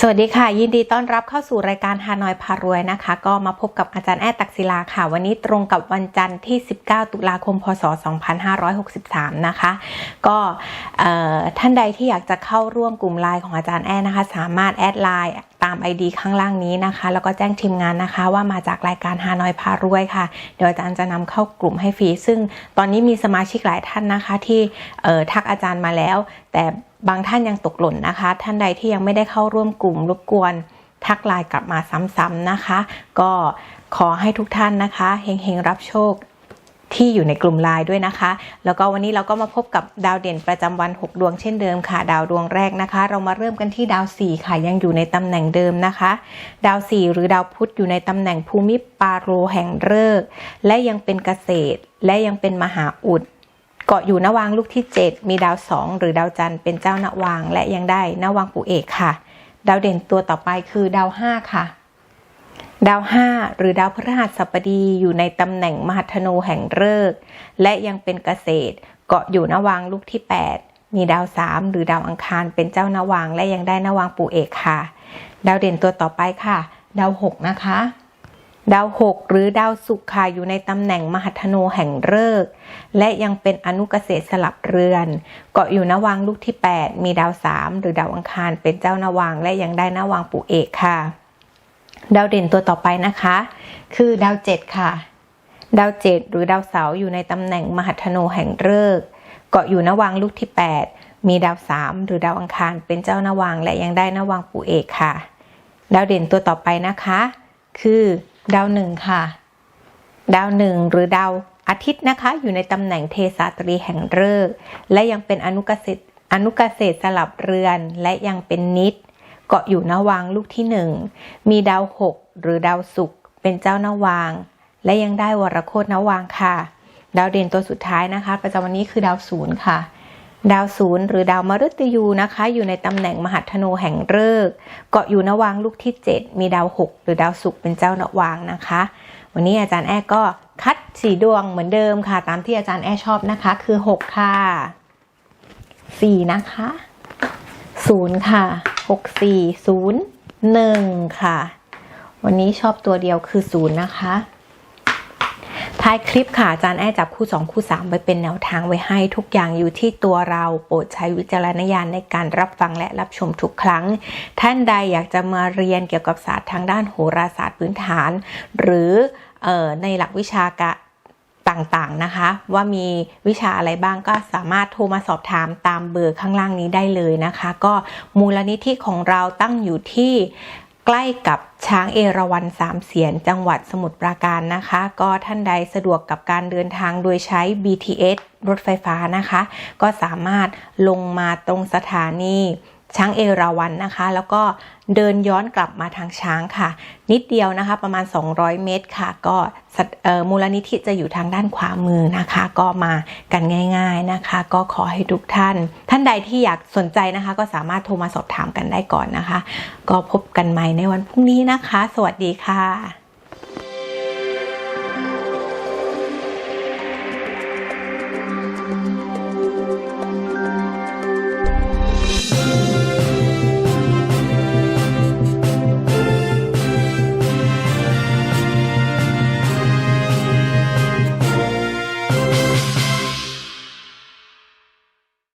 สวัสดีค่ะ ยินดีต้อนรับเข้าสู่รายการฮานอยพารวยนะคะ ก็มาพบกับอาจารย์แอดตักศิลาค่ะ วันนี้ตรงกับวันจันทร์ที่ 19 ตุลาคม พศ 2563 นะคะ ก็ท่านใดที่อยากจะเข้าร่วมกลุ่มไลน์ของอาจารย์แอดนะคะ สามารถแอดไลน์ตาม ID ข้างล่างนี้นะคะ แล้วก็แจ้งทีมงานนะคะ ว่ามาจากรายการฮานอยพารวยค่ะ เดี๋ยวอาจารย์จะนำเข้ากลุ่มให้ฟรี ซึ่งตอนนี้มีสมาชิกหลายท่านนะคะที่ทักอาจารย์มาแล้ว แต่ บางท่านยังตกหล่นนะคะ ท่านใดที่ยังไม่ได้เข้าร่วมกลุ่มรบกวนทักไลน์กลับมาซ้ำๆนะคะ ก็ขอให้ทุกท่านนะคะเฮงๆรับโชคที่อยู่ในกลุ่มไลน์ด้วยนะคะ แล้วก็วันนี้เราก็มาพบกับดาวเด่นประจำวัน 6 ดวงเช่นเดิมค่ะ ดาวดวงแรกนะคะ เรามาเริ่มกันที่ดาว 4 ค่ะ ยังอยู่ในตำแหน่งเดิมนะคะ ดาว 4 หรือดาวพุธอยู่ในตำแหน่งภูมิปาโรแห่งฤกษ์และยังเป็นเกษตร และยังเป็นมหาอุด เกาะอยู่นวางลูกที่ 7 มีดาว 2 หรือดาวจันทร์เป็นเจ้านวางและยังได้นวางปู่เอกค่ะ ดาวเด่นตัวต่อไปคือดาว 5 ค่ะ ดาว 5 หรือดาวพฤหัสบดีอยู่ในตำแหน่งมหัทนูแห่งฤกษ์และยังเป็นเกษตร เกาะอยู่นวางลูกที่ 8 มีดาว 3 หรือดาวอังคารเป็นเจ้านวางและยังได้นวางปู่เอกค่ะ ดาวเด่นตัวต่อไปค่ะ ดาว 6 นะคะ ดาว6หรือดาวศุกร์ค่ะอยู่ในตำแหน่งมหัทนูแห่งฤกษ์และยังเป็นอนุเกษตรสลับเรือน เกาะอยู่นวางลูกที่ 8 มีดาว3หรือดาวอังคารเป็นเจ้านวางและยังได้นวางปู่เอกค่ะ ดาวเด่นตัวต่อไปนะคะ คือดาว7ค่ะ ดาว7หรือดาวเสาอยู่ในตำแหน่งมหัทนูแห่งฤกษ์เกาะอยู่นวางลูกที่ 8 มีดาว3หรือดาวอังคารเป็นเจ้านวางและยังได้นวางปู่เอกค่ะ ดาวเด่นตัวต่อไปนะคะ คือ ดาวหนึ่งค่ะ ดาวหนึ่งหรือดาวอาทิตย์นะคะ อยู่ในตำแหน่งเทสาตรีแห่งฤกษ์และยังเป็นอนุเกษตรอนุเกษตรสลับเรือนและยังเป็นนิด เกาะอยู่นวางลูกที่หนึ่งมีดาวหกหรือดาวศุกร์เป็นเจ้านวาง และยังได้วรโคตนวางค่ะ ดาวเด่นตัวสุดท้ายนะคะ ประจำวันนี้คือดาวศูนย์ค่ะ ดาวศูนย์หรือดาวมฤตยูนะคะ อยู่ในตำแหน่งมหัทนูแห่งฤกษ์เกาะอยู่นวางลูกที่ 7 มีดาว 6 หรือดาวศุกร์เป็นเจ้านวางนะคะ วันนี้อาจารย์แอ้ก็คัดสีดวงเหมือนเดิมค่ะ ตามที่อาจารย์แอ้ชอบนะคะ คือ 6 ค่ะ 4 นะคะ 0 ค่ะ 6 4 0 1 ค่ะ วันนี้ชอบตัวเดียวคือ 0 นะคะ ท้ายคลิปค่ะอาจารย์แอ้จับคู่ 2 คู่ 3 ไว้เป็นแนวทางไว้ให้ทุกอย่างอยู่ที่ตัวเราโปรดใช้วิจารณญาณในการรับฟังและรับชมทุกครั้ง ท่านใดอยากจะมาเรียนเกี่ยวกับศาสตร์ทางด้านโหราศาสตร์พื้นฐาน หรือเออในหลักวิชากะต่างๆนะคะ ว่ามีวิชาอะไรบ้างก็สามารถโทรมาสอบถามตามเบอร์ข้างล่างนี้ได้เลยนะคะ ก็มูลนิธิของเราตั้งอยู่ที่ ใกล้กับช้างเอราวัณสามเสียนจังหวัดสมุทรปราการนะคะ ก็ท่านใดสะดวกกับการเดินทางโดยใช้ BTS รถไฟฟ้านะคะ ก็สามารถลงมาตรงสถานี ช้างเอราวัณนะคะ แล้วก็เดินย้อนกลับมาทางช้างค่ะ นิดเดียวนะคะ ประมาณ 200 เมตรค่ะ ก็มูลนิธิจะอยู่ทางด้านขวามือนะคะ ก็มากันง่าย ๆนะคะ ก็ขอให้ทุกท่าน ท่านใดที่อยากสนใจนะคะ ก็สามารถโทรมาสอบถามกันได้ก่อนนะคะ ก็พบกันใหม่ในวันพรุ่งนี้นะคะ สวัสดีค่ะ